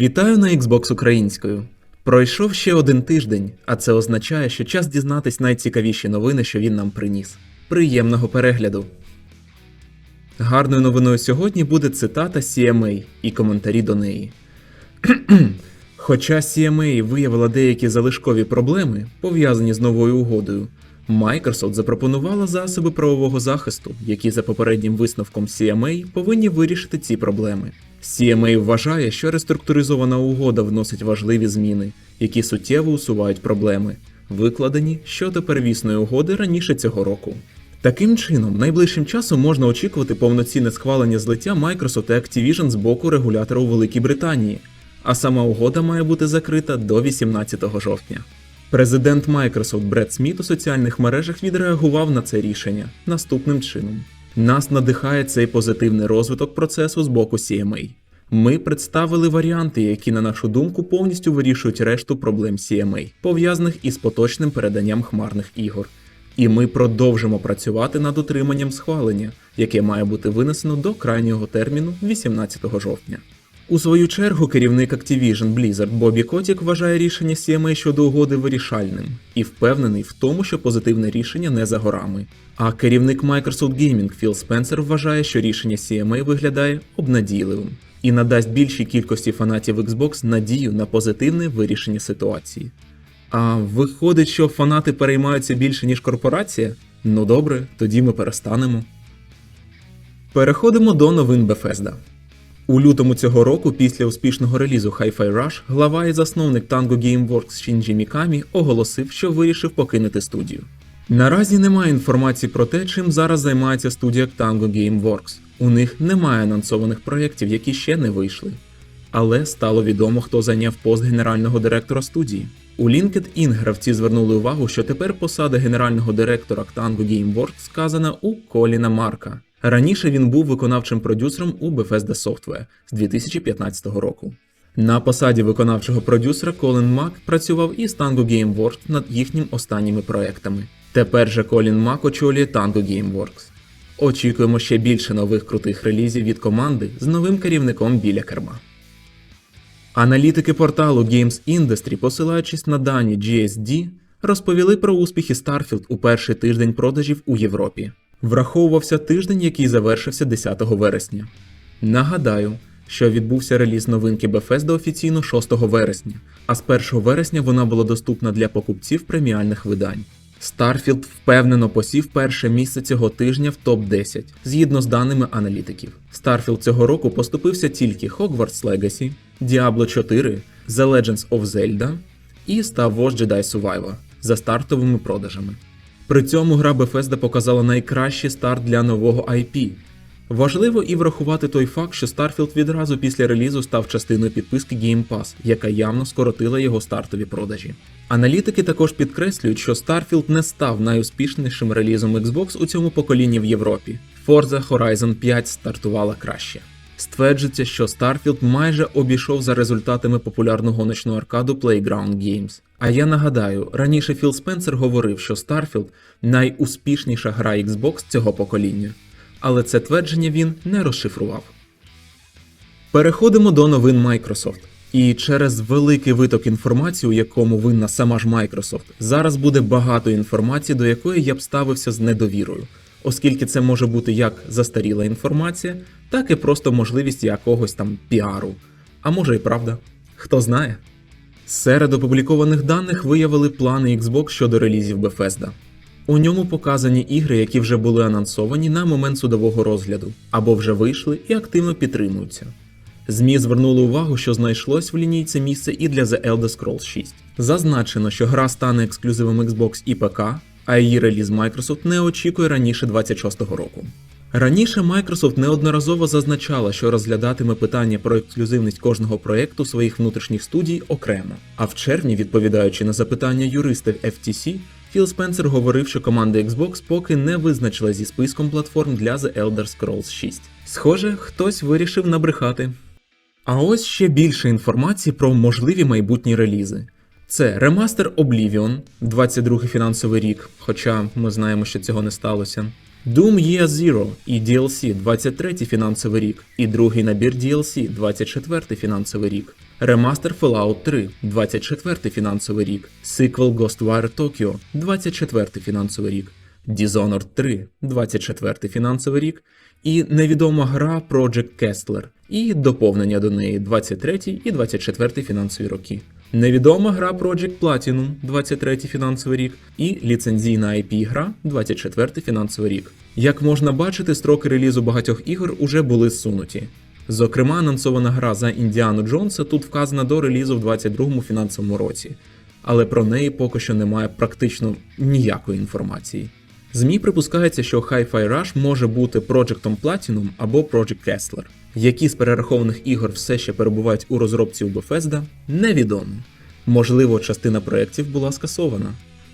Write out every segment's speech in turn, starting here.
Вітаю на Xbox українською. Пройшов ще один тиждень, а це означає, що час дізнатись найцікавіші новини, що він нам приніс. Приємного перегляду! Гарною новиною сьогодні буде цитата CMA і коментарі до неї. Хоча CMA виявила деякі залишкові проблеми, пов'язані з новою угодою, Microsoft запропонувала засоби правового захисту, які за попереднім висновком CMA повинні вирішити ці проблеми. CMA вважає, що реструктуризована угода вносить важливі зміни, які суттєво усувають проблеми, викладені щодо первісної угоди раніше цього року. Таким чином, найближчим часом можна очікувати повноцінне схвалення злиття Microsoft і Activision з боку регулятора у Великій Британії, а сама угода має бути закрита до 18 жовтня. Президент Microsoft Бред Сміт у соціальних мережах відреагував на це рішення наступним чином: нас надихає цей позитивний розвиток процесу з боку CMA. Ми представили варіанти, які, на нашу думку, повністю вирішують решту проблем CMA, пов'язаних із поточним переданням хмарних ігор. І ми продовжимо працювати над утриманням схвалення, яке має бути винесено до крайнього терміну 18 жовтня. У свою чергу керівник Activision Blizzard Бобі Котік вважає рішення CMA щодо угоди вирішальним і впевнений в тому, що позитивне рішення не за горами. А керівник Microsoft Gaming Філ Спенсер вважає, що рішення CMA виглядає обнадійливим і надасть більшій кількості фанатів Xbox надію на позитивне вирішення ситуації. А виходить, що фанати переймаються більше, ніж корпорація? Ну добре, тоді ми перестанемо. Переходимо до новин Bethesda. У лютому цього року, після успішного релізу Hi-Fi Rush, глава і засновник Tango Gameworks Шінджі Мікамі оголосив, що вирішив покинути студію. Наразі немає інформації про те, чим зараз займається студія Tango Gameworks. У них немає анонсованих проєктів, які ще не вийшли. Але стало відомо, хто зайняв пост генерального директора студії. У LinkedIn гравці звернули увагу, що тепер посада генерального директора Tango Gameworks сказана у Коліна Марка. Раніше він був виконавчим продюсером у Bethesda Software з 2015 року. На посаді виконавчого продюсера Колін Мак працював із Tango Gameworks над їхніми останніми проектами. Тепер же Колін Мак очолює Tango Gameworks. Очікуємо ще більше нових крутих релізів від команди з новим керівником біля керма. Аналітики порталу Games Industry, посилаючись на дані GSD, розповіли про успіхи Starfield у перший тиждень продажів у Європі. Враховувався тиждень, який завершився 10 вересня. Нагадаю, що відбувся реліз новинки Bethesda офіційно 6 вересня, а з 1 вересня вона була доступна для покупців преміальних видань. Starfield впевнено посів перше місце цього тижня в топ-10, згідно з даними аналітиків. Starfield цього року поступився тільки Hogwarts Legacy, Diablo 4, The Legends of Zelda і Star Wars Jedi Survivor за стартовими продажами. При цьому гра Bethesda показала найкращий старт для нового IP. Важливо і врахувати той факт, що Starfield відразу після релізу став частиною підписки Game Pass, яка явно скоротила його стартові продажі. Аналітики також підкреслюють, що Starfield не став найуспішнішим релізом Xbox у цьому поколінні в Європі. Forza Horizon 5 стартувала краще. Стверджується, що Starfield майже обійшов за результатами популярну гоночну аркаду Playground Games. А я нагадаю, раніше Філ Спенсер говорив, що Starfield найуспішніша гра Xbox цього покоління, але це твердження він не розшифрував. Переходимо до новин Microsoft. І через великий виток інформації, у якому винна сама ж Microsoft, зараз буде багато інформації, до якої я б ставився з недовірою, оскільки це може бути як застаріла інформація, так і просто можливість якогось там піару. А може і правда, хто знає. Серед опублікованих даних виявили плани Xbox щодо релізів Bethesda. У ньому показані ігри, які вже були анонсовані на момент судового розгляду, або вже вийшли і активно підтримуються. ЗМІ звернули увагу, що знайшлось в лінійці місце і для The Elder Scrolls 6. Зазначено, що гра стане ексклюзивом Xbox і ПК, а її реліз Microsoft не очікує раніше 26-го року. Раніше Microsoft неодноразово зазначала, що розглядатиме питання про ексклюзивність кожного проєкту своїх внутрішніх студій окремо. А в червні, відповідаючи на запитання юристів FTC, Філ Спенсер говорив, що команда Xbox поки не визначила зі списком платформ для The Elder Scrolls 6. Схоже, хтось вирішив набрехати. А ось ще більше інформації про можливі майбутні релізи. Це ремастер Oblivion, 22 фінансовий рік, хоча ми знаємо, що цього не сталося. Doom Year Zero і DLC 23 фінансовий рік, і другий набір DLC 24 фінансовий рік. Ремастер Fallout 3 24 фінансовий рік, сиквел Ghostwire Tokyo 24 фінансовий рік, Dishonored 3 24 фінансовий рік, і невідома гра Project Kessler, і доповнення до неї 23 і 24 фінансові роки. Невідома гра Project Platinum 23 фінансовий рік і ліцензійна IP гра 24 фінансовий рік. Як можна бачити, строки релізу багатьох ігор уже були зсунуті. Зокрема, анонсована гра за Індіану Джонса тут вказана до релізу в 22-му фінансовому році, але про неї поки що немає практично ніякої інформації. ЗМІ припускається, що Hi-Fi Rush може бути Project Platinum або Project Kessler. Які з перерахованих ігор все ще перебувають у розробці у Bethesda, невідомо. Можливо, частина проєктів була скасована.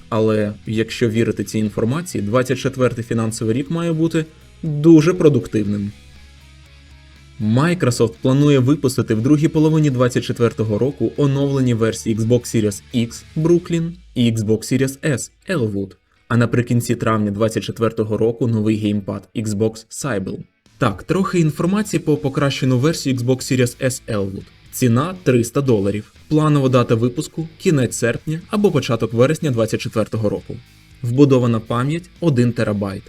Але якщо вірити цій інформації, 24-й фінансовий рік має бути дуже продуктивним. Microsoft планує випустити в другій половині 2024 року оновлені версії Xbox Series X Brooklyn і Xbox Series S Elwood, а наприкінці травня 2024 року новий геймпад Xbox Cybele. Так, трохи інформації по покращену версію Xbox Series S Elwood. Ціна 300 доларів. Планова дата випуску кінець серпня або початок вересня 2024 року. Вбудована пам'ять 1 терабайт.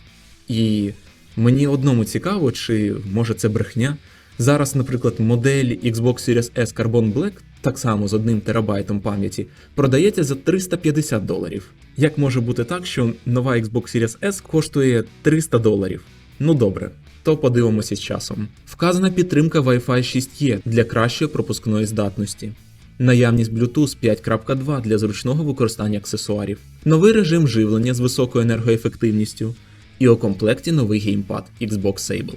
І мені одному цікаво, чи може це брехня. Зараз, наприклад, модель Xbox Series S Carbon Black, так само з 1 терабайтом пам'яті, продається за 350 доларів. Як може бути так, що нова Xbox Series S коштує 300 доларів? Ну добре, то подивимося з часом. Вказана підтримка Wi-Fi 6E для кращої пропускної здатності. Наявність Bluetooth 5.2 для зручного використання аксесуарів, новий режим живлення з високою енергоефективністю і у комплекті новий геймпад Xbox Sable.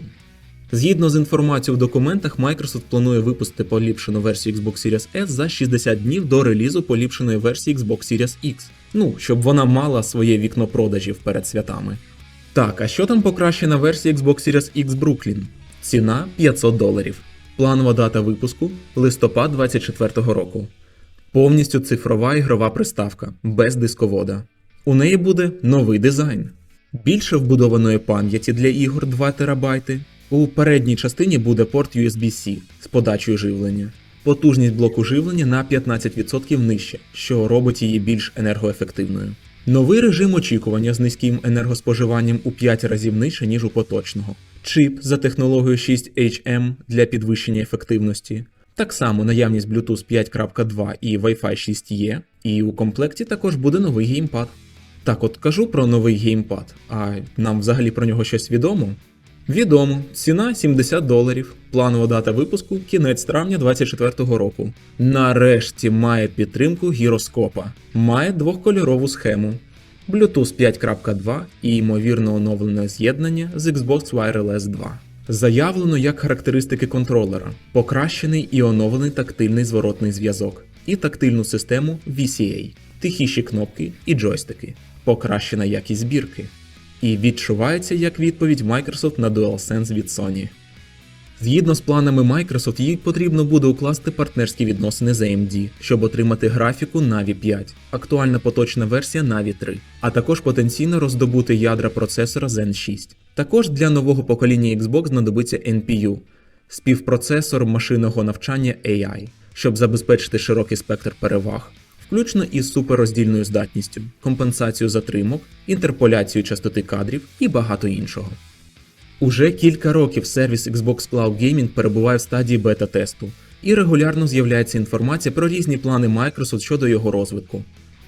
Згідно з інформацією в документах, Microsoft планує випустити поліпшену версію Xbox Series S за 60 днів до релізу поліпшеної версії Xbox Series X. Ну, щоб вона мала своє вікно продажів перед святами. Так, а що там покращена версія Xbox Series X Brooklyn? Ціна 500 доларів. Планова дата випуску листопад 24 року. Повністю цифрова ігрова приставка без дисковода. У неї буде новий дизайн. Більше вбудованої пам'яті для ігор 2 ТБ. У передній частині буде порт USB-C з подачею живлення. Потужність блоку живлення на 15% нижче, що робить її більш енергоефективною. Новий режим очікування з низьким енергоспоживанням у 5 разів нижче, ніж у поточного. Чип за технологією 6HM для підвищення ефективності. Так само наявність Bluetooth 5.2 і Wi-Fi 6E, і у комплекті також буде новий геймпад. Так от кажу про новий геймпад, а нам взагалі про нього щось відомо? Відомо, ціна 70 доларів, планова дата випуску кінець травня 2024 року. Нарешті має підтримку гіроскопа, має двохкольорову схему, Bluetooth 5.2 і ймовірно оновлене з'єднання з Xbox Wireless 2. Заявлено як характеристики контролера, покращений і оновлений тактильний зворотний зв'язок, і тактильну систему VCA, тихіші кнопки і джойстики, покращена якість збірки. І відчувається як відповідь Microsoft на DualSense від Sony. Згідно з планами Microsoft, їй потрібно буде укласти партнерські відносини з AMD, щоб отримати графіку Navi 5, актуальна поточна версія Navi 3, а також потенційно роздобути ядра процесора Zen 6. Також для нового покоління Xbox знадобиться NPU співпроцесор машинного навчання AI, щоб забезпечити широкий спектр переваг, включно із суперроздільною здатністю, компенсацію затримок, інтерполяцію частоти кадрів і багато іншого. Уже кілька років сервіс Xbox Cloud Gaming перебуває в стадії бета-тесту, і регулярно з'являється інформація про різні плани Microsoft щодо його розвитку.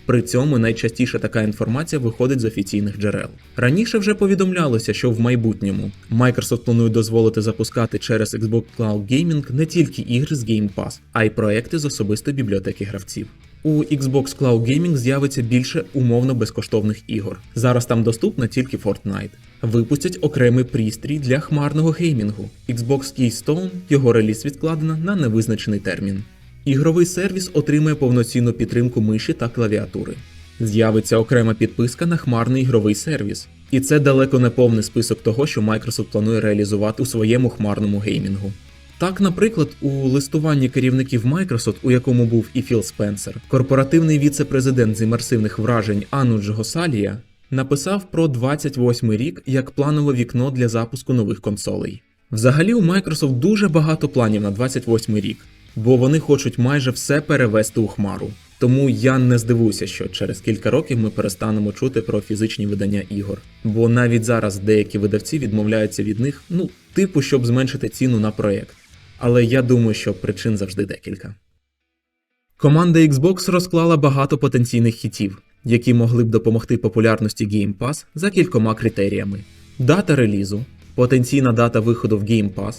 При цьому найчастіше така інформація виходить з офіційних джерел. Раніше вже повідомлялося, що в майбутньому Microsoft планує дозволити запускати через Xbox Cloud Gaming не тільки ігри з Game Pass, а й проекти з особистої бібліотеки гравців. У Xbox Cloud Gaming з'явиться більше умовно безкоштовних ігор. Зараз там доступна тільки Fortnite. Випустять окремий пристрій для хмарного геймінгу. Xbox Keystone, його реліз відкладено на невизначений термін. Ігровий сервіс отримає повноцінну підтримку миші та клавіатури. З'явиться окрема підписка на хмарний ігровий сервіс. І це далеко не повний список того, що Microsoft планує реалізувати у своєму хмарному геймінгу. Так, наприклад, у листуванні керівників Microsoft, у якому був і Філ Спенсер, корпоративний віце-президент з імерсивних вражень Ануджо Госалія написав про 28 рік як планове вікно для запуску нових консолей. Взагалі, у Microsoft дуже багато планів на 28 рік, бо вони хочуть майже все перевести у хмару. Тому я не здивуюся, що через кілька років ми перестанемо чути про фізичні видання ігор. Бо навіть зараз деякі видавці відмовляються від них, ну, типу, щоб зменшити ціну на проєкт. Але я думаю, що причин завжди декілька. Команда Xbox розклала багато потенційних хітів, які могли б допомогти популярності Game Pass за кількома критеріями: дата релізу, потенційна дата виходу в Game Pass,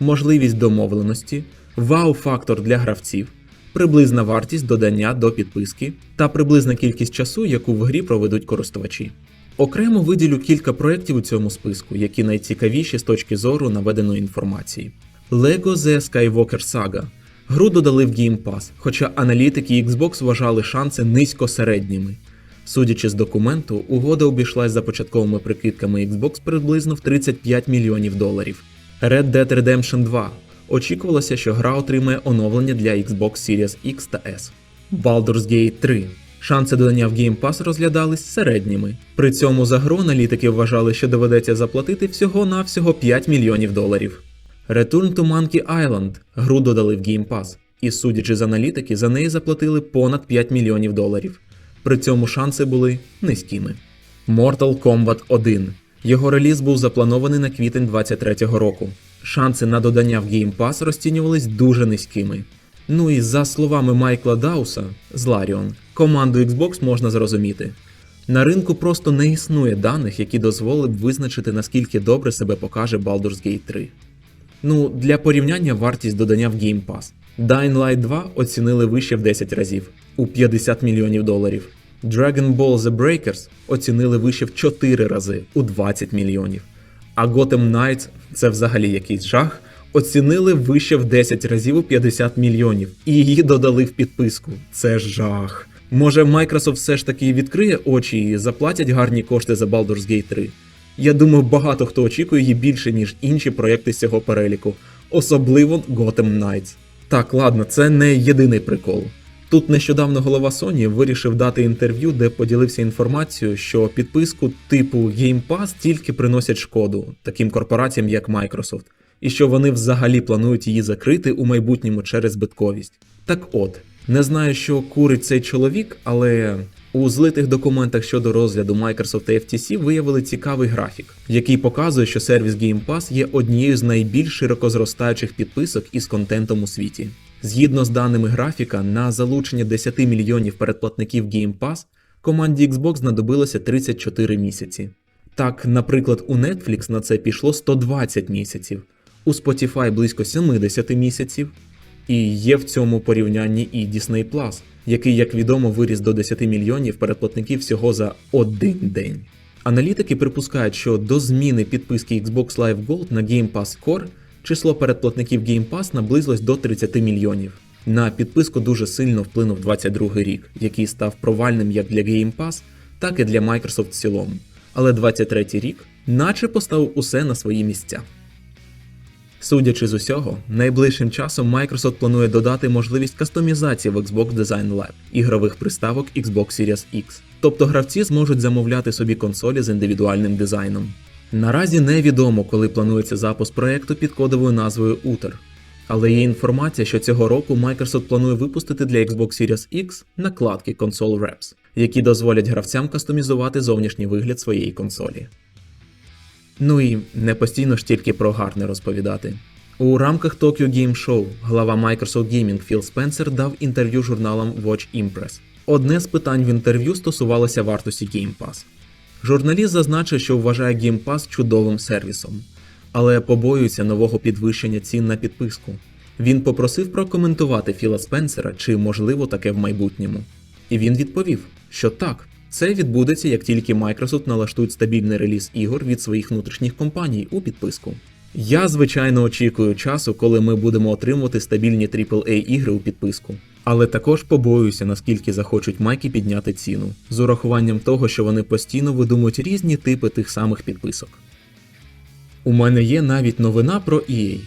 можливість домовленості, вау-фактор для гравців, приблизна вартість додання до підписки та приблизна кількість часу, яку в грі проведуть користувачі. Окремо виділю кілька проєктів у цьому списку, які найцікавіші з точки зору наведеної інформації. LEGO The Skywalker Saga. Гру додали в Game Pass, хоча аналітики Xbox вважали шанси низько середніми. Судячи з документу, угода обійшлась за початковими прикидками Xbox приблизно в 35 мільйонів доларів. Red Dead Redemption 2. Очікувалося, що гра отримає оновлення для Xbox Series X та S. Baldur's Gate 3. Шанси додання в Game Pass розглядались середніми. При цьому за гру аналітики вважали, що доведеться заплатити всього-навсього 5 мільйонів доларів. Return to Monkey Island гру додали в Game Pass, і судячи з аналітики, за неї заплатили понад 5 мільйонів доларів. При цьому шанси були низькими. Mortal Kombat 1. Його реліз був запланований на квітень 23-го року. Шанси на додання в Game Pass розцінювались дуже низькими. Ну і за словами Майкла Дауса з Larion, команду Xbox можна зрозуміти. На ринку просто не існує даних, які дозволили б визначити, наскільки добре себе покаже Baldur's Gate 3. Ну, для порівняння вартість додання в Game Pass. Dying Light 2 оцінили вище в 10 разів у 50 мільйонів доларів. Dragon Ball The Breakers оцінили вище в 4 рази у 20 мільйонів. А Gotham Knights це взагалі якийсь жах. Оцінили вище в 10 разів у 50 мільйонів і її додали в підписку. Це жах. Може, Microsoft все ж таки відкриє очі і заплатять гарні кошти за Baldur's Gate 3? Я думаю, багато хто очікує її більше, ніж інші проекти з цього переліку, особливо Gotham Knights. Так, ладно, це не єдиний прикол. Тут нещодавно голова Sony вирішив дати інтерв'ю, де поділився інформацією, що підписку типу Game Pass тільки приносять шкоду таким корпораціям, як Microsoft, і що вони взагалі планують її закрити у майбутньому через збитковість. Так от, не знаю, що курить цей чоловік, але у злитих документах щодо розгляду Microsoft та FTC виявили цікавий графік, який показує, що сервіс Game Pass є однією з найбільш широко зростаючих підписок із контентом у світі. Згідно з даними графіка, на залучення 10 мільйонів передплатників Game Pass команді Xbox знадобилося 34 місяці. Так, наприклад, у Netflix на це пішло 120 місяців, у Spotify близько 70 місяців, і є в цьому порівнянні і Disney Plus, який, як відомо, виріс до 10 мільйонів передплатників всього за один день. Аналітики припускають, що до зміни підписки Xbox Live Gold на Game Pass Core число передплатників Game Pass наблизилось до 30 мільйонів. На підписку дуже сильно вплинув 22 рік, який став провальним як для Game Pass, так і для Microsoft в цілому. Але 23 рік наче поставив усе на свої місця. Судячи з усього, найближчим часом Microsoft планує додати можливість кастомізації в Xbox Design Lab ігрових приставок Xbox Series X. Тобто гравці зможуть замовляти собі консолі з індивідуальним дизайном. Наразі невідомо, коли планується запуск проекту під кодовою назвою Uther. Але є інформація, що цього року Microsoft планує випустити для Xbox Series X накладки Console Wraps, які дозволять гравцям кастомізувати зовнішній вигляд своєї консолі. Ну і не постійно ж тільки про гарне розповідати. У рамках Tokyo Game Show глава Microsoft Gaming Філ Спенсер дав інтерв'ю журналам Watch Impress. Одне з питань в інтерв'ю стосувалося вартості Game Pass. Журналіст зазначив, що вважає Game Pass чудовим сервісом, але побоюється нового підвищення цін на підписку. Він попросив прокоментувати Філа Спенсера, чи можливо таке в майбутньому. І він відповів, що так, це відбудеться, як тільки Microsoft налаштують стабільний реліз ігор від своїх внутрішніх компаній у підписку. Я, звичайно, очікую часу, коли ми будемо отримувати стабільні AAA ігри у підписку. Але також побоююся, наскільки захочуть майки підняти ціну, з урахуванням того, що вони постійно видумують різні типи тих самих підписок. У мене є навіть новина про EA.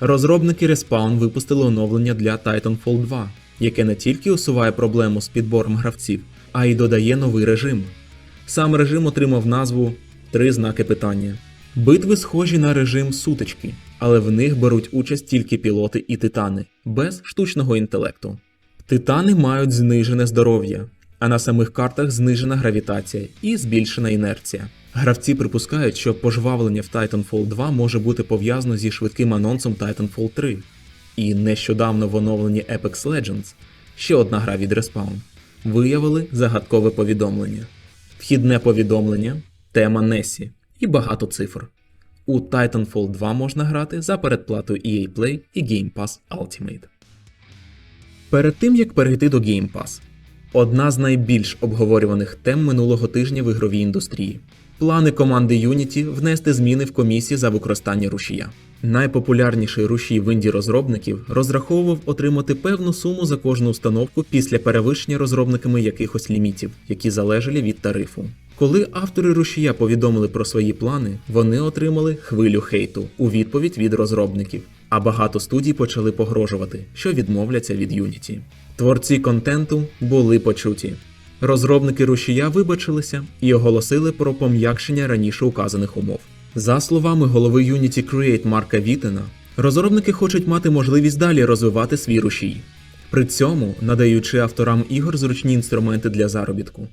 Розробники Respawn випустили оновлення для Titanfall 2, яке не тільки усуває проблему з підбором гравців, а й додає новий режим. Сам режим отримав назву Три знаки питання. Битви схожі на режим сутички, але в них беруть участь тільки пілоти і титани, без штучного інтелекту. Титани мають знижене здоров'я, а на самих картах знижена гравітація і збільшена інерція. Гравці припускають, що пожвавлення в Titanfall 2 може бути пов'язано зі швидким анонсом Titanfall 3. І нещодавно в оновленні Apex Legends, ще одна гра від Respawn, виявили загадкове повідомлення. Вхідне повідомлення, тема Несі і багато цифр. У Titanfall 2 можна грати за передплатою EA Play і Game Pass Ultimate. Перед тим як перейти до Game Pass, одна з найбільш обговорюваних тем минулого тижня в ігровій індустрії. Плани команди Unity внести зміни в комісії за використання рушія. Найпопулярніший рушій в інді розробників розраховував отримати певну суму за кожну установку після перевищення розробниками якихось лімітів, які залежали від тарифу. Коли автори рушія повідомили про свої плани, вони отримали хвилю хейту у відповідь від розробників, а багато студій почали погрожувати, що відмовляться від Unity. Творці контенту були почуті. Розробники рушія вибачилися і оголосили про пом'якшення раніше указаних умов. За словами голови Unity Create Марка Вітена, розробники хочуть мати можливість далі розвивати свій рушій, при цьому надаючи авторам ігор зручні інструменти для заробітку.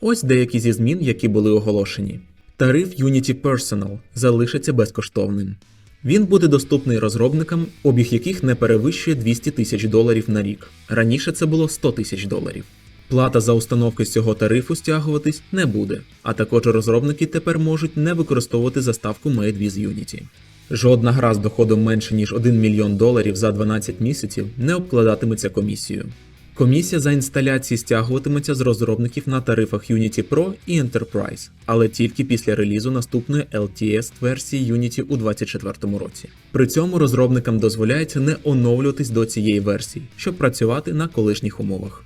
Ось деякі зі змін, які були оголошені. Тариф Unity Personal залишиться безкоштовним. Він буде доступний розробникам, обіг яких не перевищує 200 тисяч доларів на рік. Раніше це було 100 тисяч доларів. Плата за установки з цього тарифу стягуватись не буде, а також розробники тепер можуть не використовувати заставку Made with Unity. Жодна гра з доходом менше ніж 1 мільйон доларів за 12 місяців не обкладатиметься комісією. Комісія за інсталяції стягуватиметься з розробників на тарифах Unity Pro і Enterprise, але тільки після релізу наступної LTS версії Unity у 2024 році. При цьому розробникам дозволяється не оновлюватись до цієї версії, щоб працювати на колишніх умовах.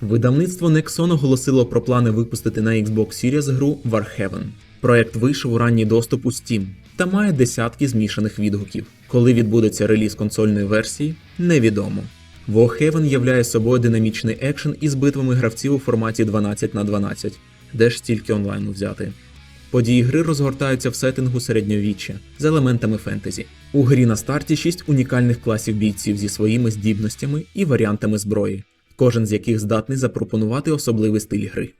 Видавництво Nexon оголосило про плани випустити на Xbox Series гру Warhaven. Проект вийшов у ранній доступ у Steam та має десятки змішаних відгуків. Коли відбудеться реліз консольної версії, невідомо. Warhaven являє собою динамічний екшен із битвами гравців у форматі 12 на 12, де ж стільки онлайну взяти. Події гри розгортаються в сеттингу середньовіччя з елементами фентезі. У грі на старті 6 унікальних класів бійців зі своїми здібностями і варіантами зброї, кожен з яких здатний запропонувати особливий стиль гри.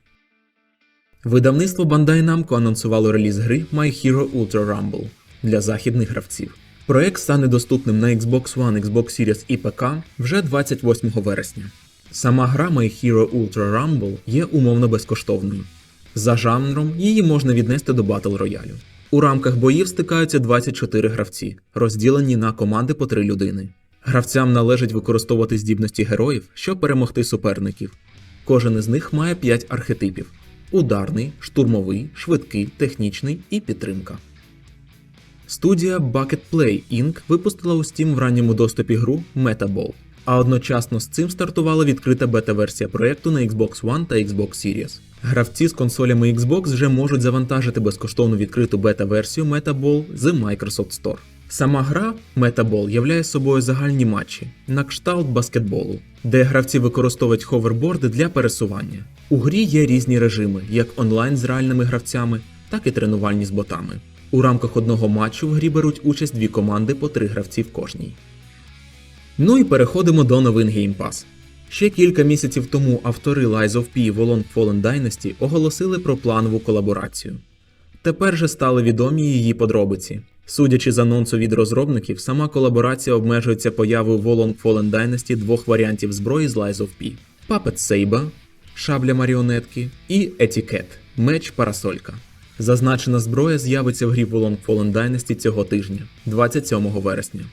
Видавництво Bandai Namco анонсувало реліз гри My Hero Ultra Rumble для західних гравців. Проект стане доступним на Xbox One, Xbox Series і ПК вже 28 вересня. Сама гра My Hero Ultra Rumble є умовно безкоштовною. За жанром її можна віднести до Battle Royale. У рамках боїв стикаються 24 гравці, розділені на команди по 3 людини. Гравцям належить використовувати здібності героїв, щоб перемогти суперників. Кожен із них має 5 архетипів: ударний, штурмовий, швидкий, технічний і підтримка. Студія Bucket Play Inc. випустила у Steam в ранньому доступі гру Metaball, а одночасно з цим стартувала відкрита бета-версія проєкту на Xbox One та Xbox Series. Гравці з консолями Xbox вже можуть завантажити безкоштовну відкриту бета-версію Metaball з Microsoft Store. Сама гра Metaball являє собою загальні матчі на кшталт баскетболу, де гравці використовують ховерборди для пересування. У грі є різні режими, як онлайн з реальними гравцями, так і тренувальні з ботами. У рамках одного матчу в грі беруть участь дві команди по три гравці в кожній. Ну і переходимо до новин Game Pass. Ще кілька місяців тому автори Lies of P і Wolong Fallen Dynasty оголосили про планову колаборацію. Тепер же стали відомі її подробиці. Судячи з анонсу від розробників, сама колаборація обмежується появою Wolong Fallen Dynasty двох варіантів зброї з Lies of P: Puppet Saber, шабля маріонетки, і Etiquette – меч парасолька. Зазначена зброя з'явиться в грі Wolong Fallen Dynasty цього тижня, 27 вересня.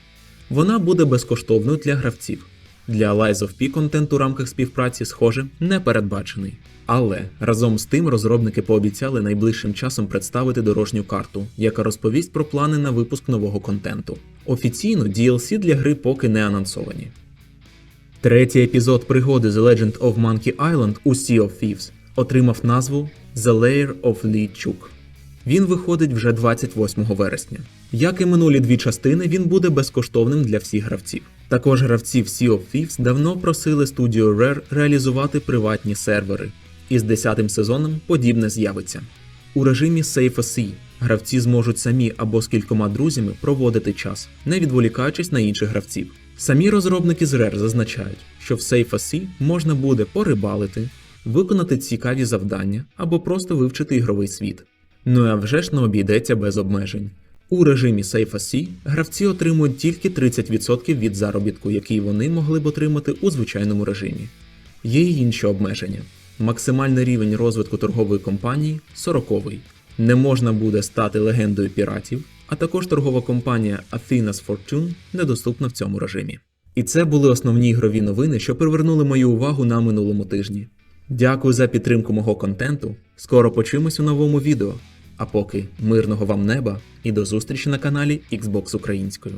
Вона буде безкоштовною для гравців. Для Lies of P контент у рамках співпраці, схоже, не передбачений. Але разом з тим розробники пообіцяли найближчим часом представити дорожню карту, яка розповість про плани на випуск нового контенту. Офіційно DLC для гри поки не анонсовані. Третій епізод пригоди The Legend of Monkey Island у Sea of Thieves отримав назву The Lair of Lee Chuk. Він виходить вже 28 вересня. Як і минулі дві частини, він буде безкоштовним для всіх гравців. Також гравці в Sea of Thieves давно просили студію Rare реалізувати приватні сервери. І з 10 сезоном подібне з'явиться. У режимі Safe Sea гравці зможуть самі або з кількома друзями проводити час, не відволікаючись на інших гравців. Самі розробники з Rare зазначають, що в Safe Sea можна буде порибалити, виконати цікаві завдання або просто вивчити ігровий світ. Ну а вже ж не обійдеться без обмежень. У режимі Safe Sea гравці отримують тільки 30% від заробітку, який вони могли б отримати у звичайному режимі. Є й інші обмеження. Максимальний рівень розвитку торгової компанії 40 Не можна буде стати легендою піратів, а також торгова компанія Athena's Fortune недоступна в цьому режимі. І це були основні ігрові новини, що привернули мою увагу на минулому тижні. Дякую за підтримку мого контенту. Скоро почуємось у новому відео. А поки мирного вам неба і до зустрічі на каналі Xbox Українською.